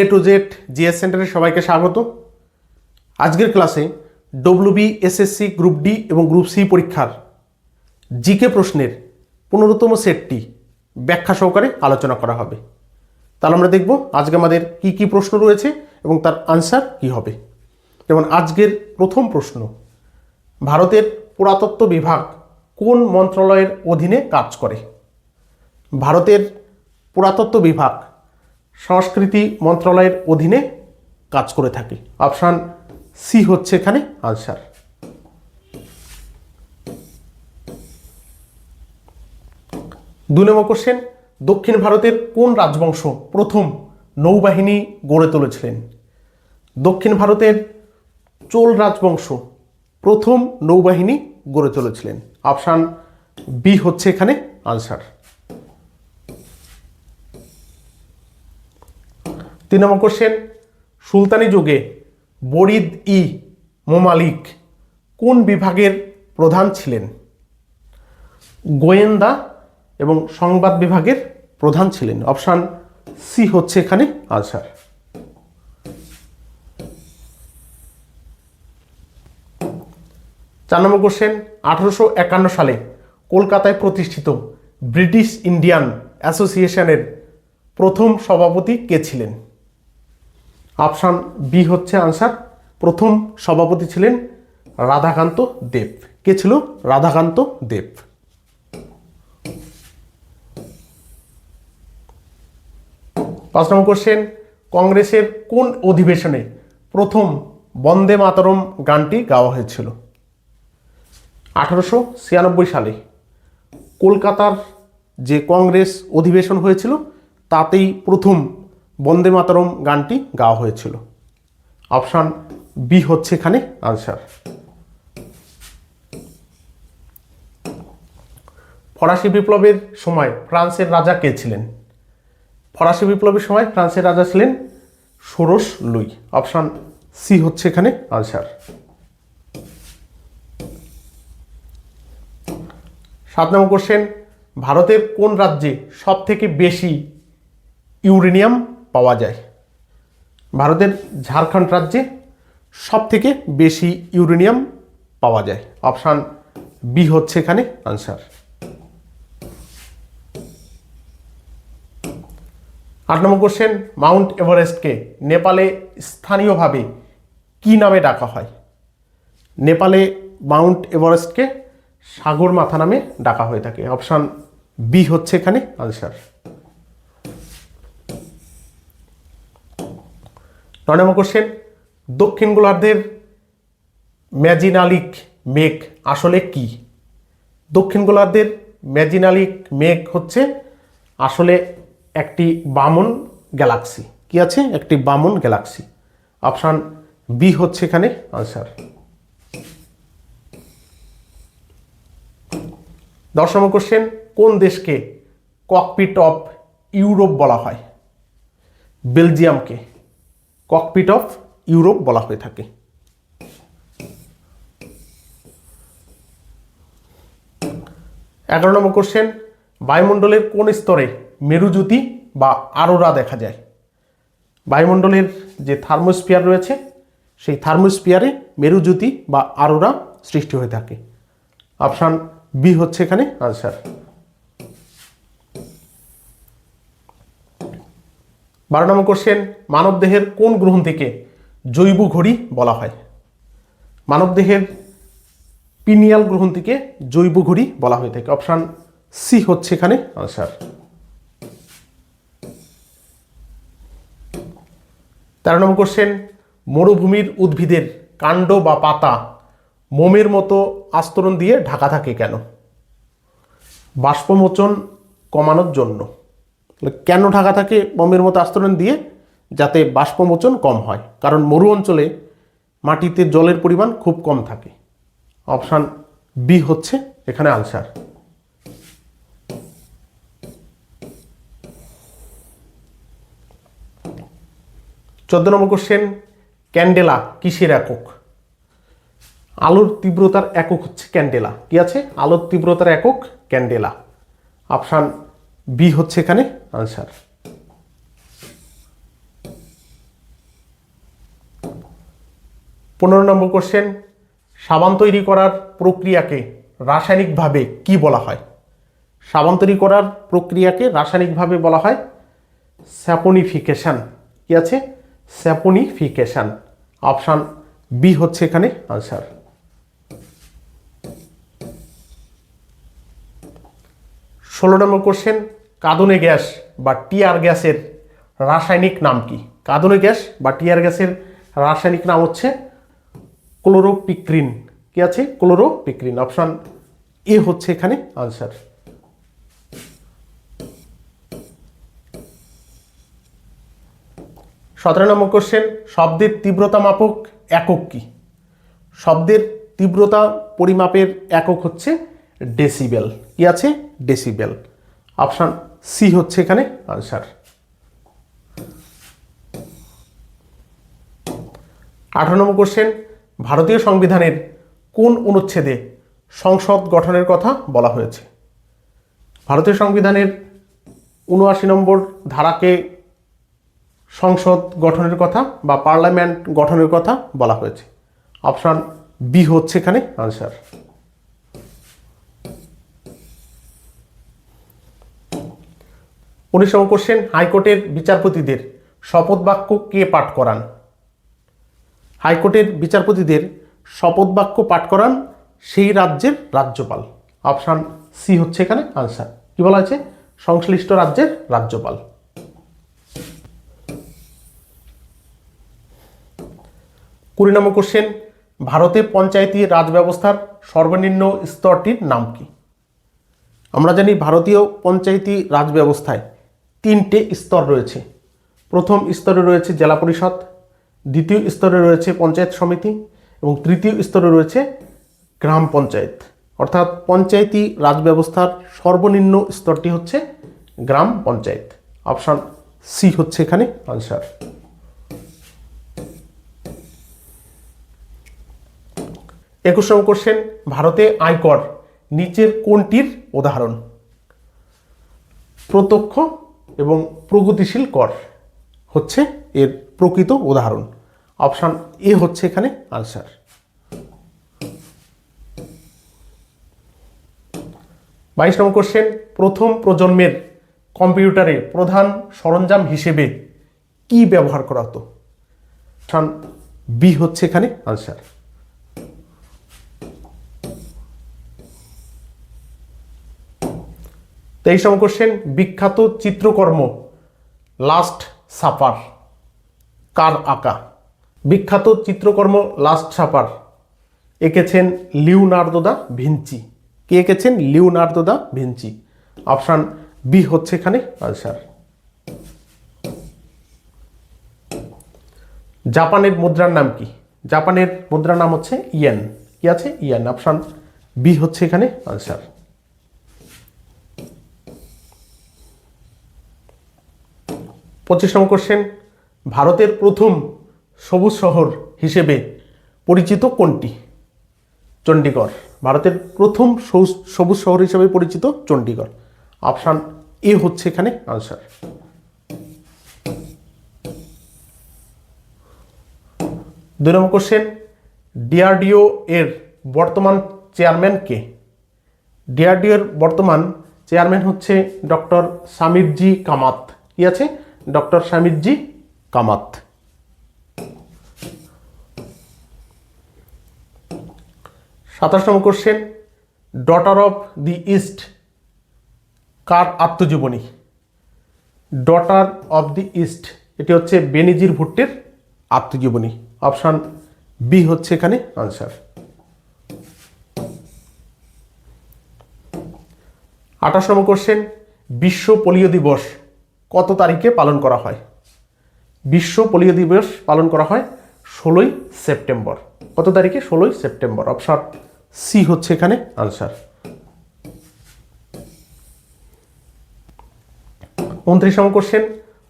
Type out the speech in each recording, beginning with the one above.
A to Z GS সেন্টারে সবাইকে স্বাগত। আজকের ক্লাসে ডব্লিউবি এসএসসি গ্রুপ ডি এবং গ্রুপ সি পরীক্ষার জিকে প্রশ্নের পনেরোতম সেটটি ব্যাখ্যা সহকারে আলোচনা করা হবে। তাহলে আমরা দেখব আজকে আমাদের কি কি প্রশ্ন রয়েছে এবং তার আনসার কি হবে। যেমন আজকের প্রথম প্রশ্ন, ভারতের পুরাতত্ত্ব বিভাগ কোন মন্ত্রণালয়ের অধীনে কাজ করে? ভারতের পুরাতত্ত্ব বিভাগ সংস্কৃতি মন্ত্রণালয়ের অধীনে কাজ করে থাকে। অপশান সি হচ্ছে এখানে আনসার দুই নম্বর কোশ্চেন দক্ষিণ ভারতের কোন রাজবংশ প্রথম নৌবাহিনী গড়ে তুলেছিলেন? দক্ষিণ ভারতের চোল রাজবংশ প্রথম নৌবাহিনী গড়ে তুলেছিলেন। অপশান বি হচ্ছে এখানে আনসার তিন নম্বর কোশ্চেন সুলতানি যুগে বরিদ ই মোমালিক। কোন বিভাগের প্রধান ছিলেন? গোয়েন্দা এবং সংবাদ বিভাগের প্রধান ছিলেন। অপশান সি হচ্ছে এখানে আনসার। চার নম্বর কোশ্চেন আঠারোশো একান্ন সালে কলকাতায় প্রতিষ্ঠিত ব্রিটিশ ইন্ডিয়ান অ্যাসোসিয়েশনের প্রথম সভাপতি কে ছিলেন? অপশান বি হচ্ছে আনসার। প্রথম সভাপতি ছিলেন রাধাকান্ত দেব। কে ছিল? রাধাকান্ত দেব। পাঁচ নম্বর কোশ্চেন কংগ্রেসের কোন অধিবেশনে প্রথম বন্দে মাতরম গানটি গাওয়া হয়েছিল? আঠারোশো ছিয়ানব্বই সালে কলকাতার যে কংগ্রেস অধিবেশন হয়েছিল, তাতেই প্রথম বন্দে মাতরম গানটি গাওয়া হয়েছিল। অপশান বি হচ্ছে এখানে আনসার ফরাসি বিপ্লবের সময় ফ্রান্সের রাজা কে ছিলেন? ফরাসি বিপ্লবের সময় ফ্রান্সের রাজা ছিলেন ষোড়শ লুই। অপশান সি হচ্ছে এখানে আনসার সাত নম্বর কোশ্চেন ভারতের কোন রাজ্যে সব থেকে বেশি ইউরেনিয়াম পাওয়া যায়। ভারতের ঝাড়খণ্ড রাজ্যে সব থেকে বেশি ইউরেনিয়াম পাওয়া যায়। অপশান বি হচ্ছে এখানে আনসার। আট নম্বর কোশ্চেন, মাউন্ট এভারেস্টকে নেপালে স্থানীয়ভাবে কি নামে ডাকা হয়? নেপালে মাউন্ট এভারেস্টকে সাগর মাথা নামে ডাকা হয়ে থাকে। অপশান বি হচ্ছে এখানে আনসার। নয় নম্বর কোশ্চেন দক্ষিণ গোলার্ধের ম্যাজিনালিক মেঘ আসলে কি? দক্ষিণ গোলার্ধের ম্যাজিনালিক মেঘ হচ্ছে আসলে একটি বামন গ্যালাক্সি। কি আছে? একটি বামন গ্যালাক্সি। অপশান বি হচ্ছে এখানে আনসার দশ নম্বর কোশ্চেন কোন দেশকে ককপিট অফ ইউরোপ বলা হয়? বেলজিয়ামকে ককপিট অফ ইউরোপ বলা হয়ে থাকে। এগারো নম্বর কোশ্চেন বায়ুমণ্ডলের কোন স্তরে মেরুজ্যোতি বা আরোরা দেখা যায়? বায়ুমণ্ডলের যে থার্মোস্ফিয়ার রয়েছে, সেই থার্মোস্ফিয়ারে মেরুজ্যোতি বা আরোরা সৃষ্টি হয়ে থাকে। অপশান বি হচ্ছে এখানে আনসার বারো নম্বর কোশ্চেন মানবদেহের কোন গ্রহণ থেকে জৈব ঘড়ি বলা হয়? মানবদেহের পিনিয়াল গ্রহণ থেকে জৈব ঘড়ি বলা হয়ে থাকে। অপশান সি হচ্ছে এখানে আনসার তেরো নম্বর কোশ্চেন মরুভূমির উদ্ভিদের কাণ্ড বা পাতা মোমের মতো আস্তরণ দিয়ে ঢাকা থাকে কেন? বাষ্পমোচন কমানোর জন্য। কেন ঢাকা থাকে মোমের মতো আস্তরণ দিয়ে যাতে বাষ্পমোচন কম হয়? কারণ মরু অঞ্চলে মাটিতে জলের পরিমাণ খুব কম থাকে। অপশান বি হচ্ছে এখানে আনসার চোদ্দ নম্বর কোশ্চেন ক্যান্ডেলা কিসের একক? আলোর তীব্রতার একক হচ্ছে ক্যান্ডেলা। কি আছে? আলোর তীব্রতার একক ক্যান্ডেলা। অপশান বি হচ্ছে এখানে আনসার পনেরো নম্বর কোশ্চেন সাবান তৈরি করার প্রক্রিয়াকে রাসায়নিকভাবে কি বলা হয়? সাবান তৈরি করার প্রক্রিয়াকে রাসায়নিকভাবে বলা হয় স্যাপনিফিকেশান। কি আছে? স্যাপনিফিকেশান। অপশান বি হচ্ছে এখানে আনসার ষোলো নম্বর কোশ্চেন কাঁদনে গ্যাস বা টিয়ার গ্যাসের রাসায়নিক নাম কি? কাঁদনে গ্যাস বা টিয়ার গ্যাসের রাসায়নিক নাম হচ্ছে ক্লোরোপিক্রিন। কি আছে? ক্লোরোপিক্রিন। অপশান এ হচ্ছে এখানে আনসার সতেরো নম্বর কোশ্চেন শব্দের তীব্রতা মাপক একক কি? শব্দের তীব্রতা পরিমাপের একক হচ্ছে ডেসিবেল কি আছে? ডেসিবেল। অপশান সি হচ্ছে এখানে আনসার। আঠারো নম্বর কোশ্চেন, ভারতীয় সংবিধানের কোন অনুচ্ছেদে সংসদ গঠনের কথা বলা হয়েছে? ভারতীয় সংবিধানের উনআশি নম্বর ধারাকে সংসদ গঠনের কথা বা পার্লামেন্ট গঠনের কথা বলা হয়েছে। অপশান বি হচ্ছে এখানে আনসার। উনিশ নম্বর কোশ্চেন হাইকোর্টের বিচারপতিদের শপথ বাক্য কে পাঠ করান? হাইকোর্টের বিচারপতিদের শপথ বাক্য পাঠ করান সেই রাজ্যের রাজ্যপাল। অপশান সি হচ্ছে এখানে আনসার কি বলা হয়েছে? সংশ্লিষ্ট রাজ্যের রাজ্যপাল। কুড়ি নম্বর কোশ্চেন ভারতে পঞ্চায়েতি রাজ ব্যবস্থার সর্বনিম্ন স্তরটির নাম কি? আমরা জানি ভারতীয় পঞ্চায়েতি রাজ ব্যবস্থায় তিনটে স্তর রয়েছে। প্রথম স্তরে রয়েছে জেলা পরিষদ, দ্বিতীয় স্তরে রয়েছে পঞ্চায়েত সমিতি এবং তৃতীয় স্তরে রয়েছে গ্রাম পঞ্চায়েত। অর্থাৎ পঞ্চায়েতি রাজ ব্যবস্থার সর্বনিম্ন স্তরটি হচ্ছে গ্রাম পঞ্চায়েত। অপশান সি হচ্ছে এখানে আনসার একুশ নম্বর কোশ্চেন ভারতে আয়কর নিচের কোনটির উদাহরণ? প্রত্যক্ষ এবং প্রগতিশীল কর হচ্ছে এর প্রকৃত উদাহরণ। অপশান এ হচ্ছে এখানে আনসার। বাইশ নম্বর কোশ্চেন, প্রথম প্রজন্মের কম্পিউটারে প্রধান সরঞ্জাম হিসেবে কি ব্যবহার করা হতো? বি হচ্ছে এখানে আনসার। তেইশ নম্বর কোশ্চেন বিখ্যাত চিত্রকর্ম লাস্ট সাপার, কার আঁকা? বিখ্যাত চিত্রকর্ম লাস্ট সাপার, এঁকেছেন লিওনার্দো দা ভিঞ্চি। কে এঁকেছেন? Leonardo da Vinci. Option B হচ্ছে এখানে আনসার জাপানের মুদ্রার নাম কি? জাপানের মুদ্রার নাম হচ্ছে ইয়েন। কি আছে? ইয়েন। অপশান বি হচ্ছে এখানে আনসার পঁচিশ নম্বর কোশ্চেন ভারতের প্রথম সবুজ শহর হিসেবে পরিচিত কোনটি? চণ্ডীগড় ভারতের প্রথম সবুজ- শহর হিসেবে পরিচিত চণ্ডীগড় অপশান এ হচ্ছে এখানে আনসার দুই নম্বর কোশ্চেন ডিআরডিও এর বর্তমান চেয়ারম্যান কে? ডিআরডিও এর বর্তমান চেয়ারম্যান হচ্ছে ডক্টর সামিরজি কামাত। কি আছে? ডক্টর সামিরজি কামাত। সাতাশ নম্বর question daughter of the East কার আত্মজীবনী? ডটার অফ দি ইস্ট এটি হচ্ছে বেনিজির ভুট্টের আত্মজীবনী। অপশান বি হচ্ছে এখানে আনসার আঠাশ নম্বর কোশ্চেন বিশ্ব পোলিও দিবস। কত তারিখে পালন করা হয়? বিশ্ব পোলিও দিবস পালন করা হয় ষোলোই সেপ্টেম্বর। কত তারিখে? ষোলোই সেপ্টেম্বর। অপশন সি হচ্ছে এখানে আনসার উনত্রিশ নম্বর কোশ্চেন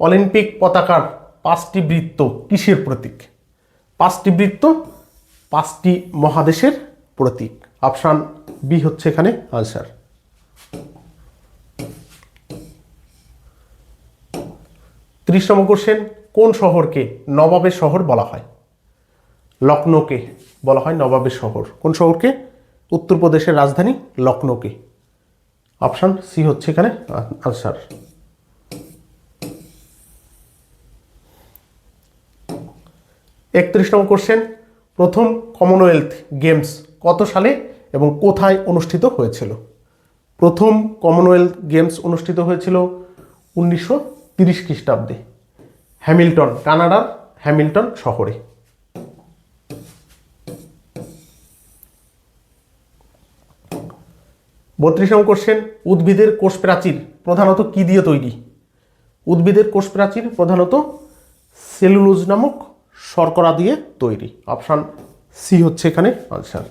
অলিম্পিক পতাকার পাঁচটি বৃত্ত কিসের প্রতীক? পাঁচটি বৃত্ত, পাঁচটি মহাদেশের প্রতীক। অপশান বি হচ্ছে এখানে আনসার ত্রিশ নম্বর কোশ্চেন কোন শহরকে নবাবের শহর বলা হয়? লখনৌকে বলা হয় নবাবের শহর। কোন শহরকে? উত্তরপ্রদেশের রাজধানী লখনৌকে। অপশান সি হচ্ছে এখানে আনসার একত্রিশ নম্বর কোশ্চেন প্রথম কমনওয়েলথ গেমস কত সালে এবং কোথায় অনুষ্ঠিত হয়েছিল? প্রথম কমনওয়েলথ গেমস অনুষ্ঠিত হয়েছিল উনিশশো তিরিশ খ্রিস্টাব্দে, হ্যামিল্টন, কানাডার হ্যামিল্টন শহরে। বত্রিশ নম্বর কোশ্চেন, উদ্ভিদের কোষ প্রাচীর প্রধানত কি দিয়ে তৈরি? উদ্ভিদের কোষ প্রাচীর প্রধানত সেলুলোজ নামক শর্করা দিয়ে তৈরি। অপশান সি হচ্ছে এখানে আনসার।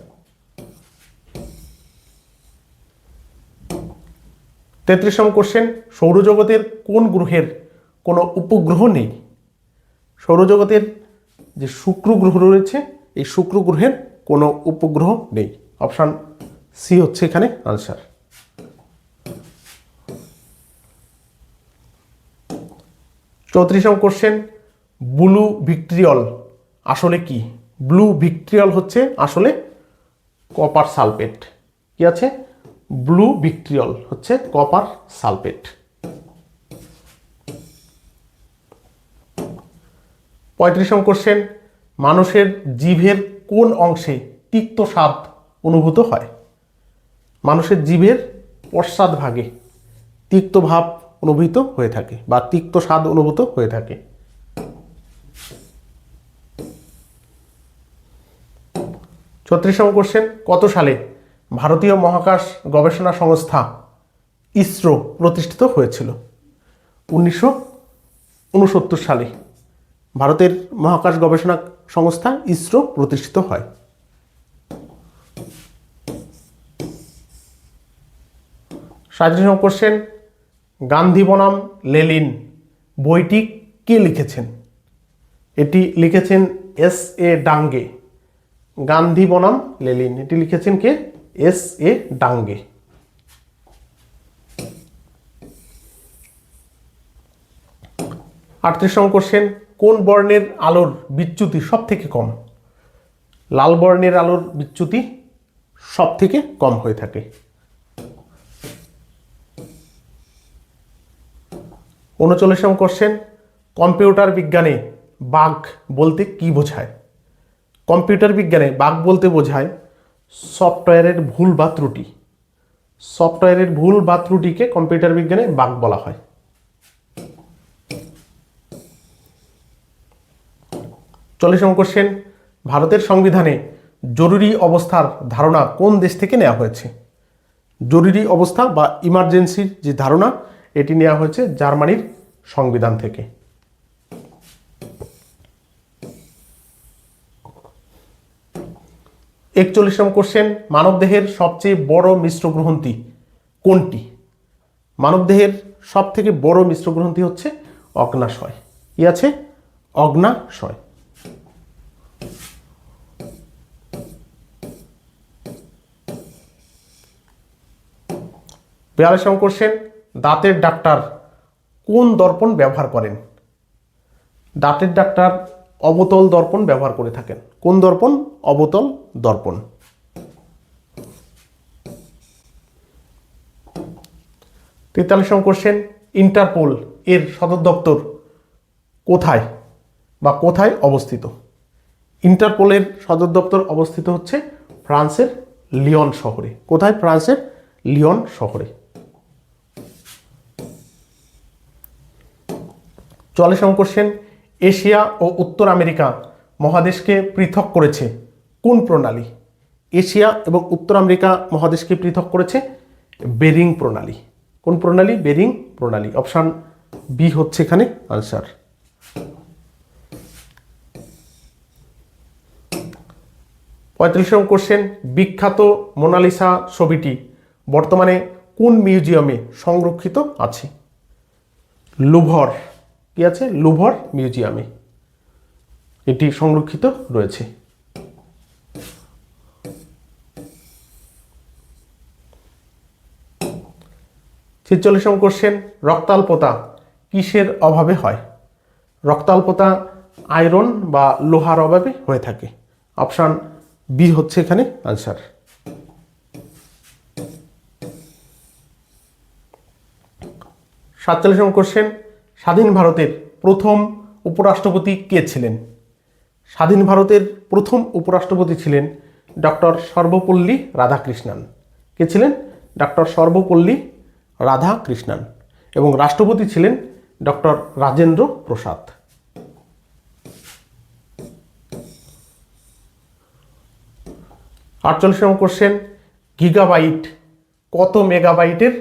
তেত্রিশ নম্বর কোশ্চেন সৌরজগতের কোন গ্রহের কোনো উপগ্রহ নেই? সৌরজগতের যে শুক্র গ্রহ রয়েছে, এই শুক্র গ্রহের কোনো উপগ্রহ নেই। অপশান সি হচ্ছে এখানে আনসার চৌত্রিশ নম্বর কোশ্চেন ব্লু ভিক্ট্রিয়ল আসলে কি? ব্লু ভিক্ট্রিয়ল হচ্ছে আসলে কপার সালফেট কি আছে? ব্লু ভিক্ট্রিয়ল হচ্ছে কপার সালফেট। পঁয়ত্রিশ নম্বর কোশ্চেন মানুষের জিভের কোন অংশে তিক্ত স্বাদ অনুভূত হয়? মানুষের জীবের পশ্চাৎ ভাগে তিক্ত ভাব অনুভূত হয়ে থাকে বা তিক্ত স্বাদ অনুভূত হয়ে থাকে। ছত্রিশ নম্বর কোশ্চেন কত সালে ভারতীয় মহাকাশ গবেষণা সংস্থা ইসরো প্রতিষ্ঠিত হয়েছিল উনিশশো উনসত্তর সালে। ভারতের মহাকাশ গবেষণা সংস্থা ইসরো প্রতিষ্ঠিত হয়। সাঁত্রিশ নম্বর কোশ্চেন গান্ধী বনাম লেলিন বইটি কে লিখেছেন? এটি লিখেছেন এস এ ডাঙ্গে, গান্ধী বনাম লেলিন এটি লিখেছেন কে? S A ডাঙ্গে। আটত্রিশ নম্বর কোশ্চেন কোন বর্ণের আলোর বিচ্যুতি সব থেকে কম? লাল বর্ণের আলোর বিচ্যুতি সব থেকে কম হয়ে থাকে। উনচল্লিশ নম্বর কোশ্চেন কম্পিউটার বিজ্ঞানে বাগ বলতে কি বোঝায়? কম্পিউটার বিজ্ঞানে বাগ বলতে বোঝায় সফটওয়্যারের ভুল বা ত্রুটি। সফটওয়্যারের ভুল বা ত্রুটিকে কম্পিউটার বিজ্ঞানে বাগ বলা হয়। চল্লিশ নম্বর কোশ্চেন ভারতের সংবিধানে জরুরি অবস্থার ধারণা কোন দেশ থেকে নেওয়া হয়েছে? জরুরি অবস্থা বা ইমার্জেন্সির যে ধারণা, এটি নেওয়া হয়েছে জার্মানির সংবিধান থেকে। একচল্লিশ নম্বর কোশ্চেন মানবদেহের সবচেয়ে বড় মিশ্র গ্রন্থি কোনটি? মানবদেহের সব থেকে বড় মিশ্র গ্রন্থি হচ্ছে অগ্নাশয়। কি আছে? অগ্নাশয়। বিয়াল্লিশ নম্বর কোশ্চেন দাঁতের ডাক্তার কোন দর্পণ ব্যবহার করেন? দাঁতের ডাক্তার অবতল দর্পণ ব্যবহার করে থাকেন। কোন দর্পণ? অবতল দর্পণ। তেতাল্লিশ নম্বর কোশ্চেন ইন্টারপোল এর সদর দপ্তর কোথায় বা কোথায় অবস্থিত? ইন্টারপোলের সদর দপ্তর অবস্থিত হচ্ছে ফ্রান্সের লিওন শহরে। কোথায়? ফ্রান্সের লিওন শহরে। নম্বর কোশ্চেন এশিয়া ও উত্তর আমেরিকা মহাদেশকে পৃথক করেছে কোন প্রণালী? এশিয়া এবং উত্তর আমেরিকা মহাদেশকে পৃথক করেছে বেরিং প্রণালী। কোন প্রণালী? বেরিং প্রণালী। অপশান বি হচ্ছে এখানে আনসার। পঁয়ত্রিশ নম্বর কোশ্চেন, বিখ্যাত মোনালিসা ছবিটি বর্তমানে কোন মিউজিয়ামে সংরক্ষিত আছে? লুভর। কি আছে? লুভর মিউজিয়ামে। এটি সংরক্ষিত রয়েছে। ছেচল্লিশ নম্বর কোশ্চেন, রক্তাল্পতা কিসের অভাবে হয়? রক্তাল্পতা আয়রন বা লোহার অভাবে হয়ে থাকে। অপশান বি হচ্ছে এখানে আনসার। সাতচল্লিশ নম্বর কোশ্চেন স্বাধীন ভারতের প্রথম উপরাষ্ট্রপতি কে ছিলেন? স্বাধীন ভারতের প্রথম উপরাষ্ট্রপতি ছিলেন ডক্টর সর্বপল্লী রাধাকৃষ্ণান। কে ছিলেন? ডক্টর সর্বপল্লী রাধাকৃষ্ণান এবং রাষ্ট্রপতি ছিলেন ডক্টর রাজেন্দ্র প্রসাদ। আটচল্লিশ নম্বর কোশ্চেন গিগাবাইট কত মেগাবাইটের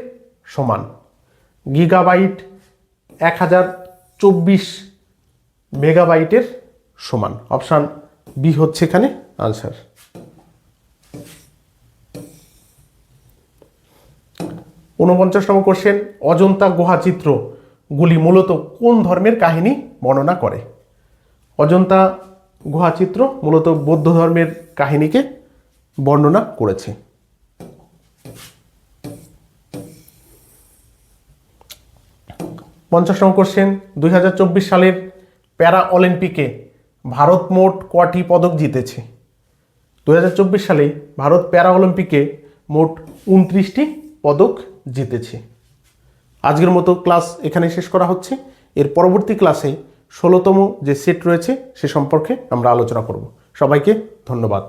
সমান? গিগাবাইট এক হাজার চব্বিশ মেগাবাইটের সমান। অপশান বি হচ্ছে এখানে, আনসার। ঊনপঞ্চাশ নম্বর কোশ্চেন, অজন্তা গুহা চিত্রগুলি মূলত কোন ধর্মের কাহিনী বর্ণনা করে? অজন্তা গুহা চিত্র মূলত বৌদ্ধ ধর্মের কাহিনীকে বর্ণনা করেছে। পঞ্চাশ নম্বর কোশ্চেন দুই সালের প্যারা অলিম্পিকে ভারত মোট কটি পদক জিতেছে? দুই হাজার চব্বিশ সালে ভারত প্যারা অলিম্পিকে মোট উনত্রিশটি পদক জিতেছে। আজকের মতো ক্লাস এখানে শেষ করা হচ্ছে। এর পরবর্তী ক্লাসে ষোলোতম যে সেট রয়েছে, সে সম্পর্কে আমরা আলোচনা করব। সবাইকে ধন্যবাদ।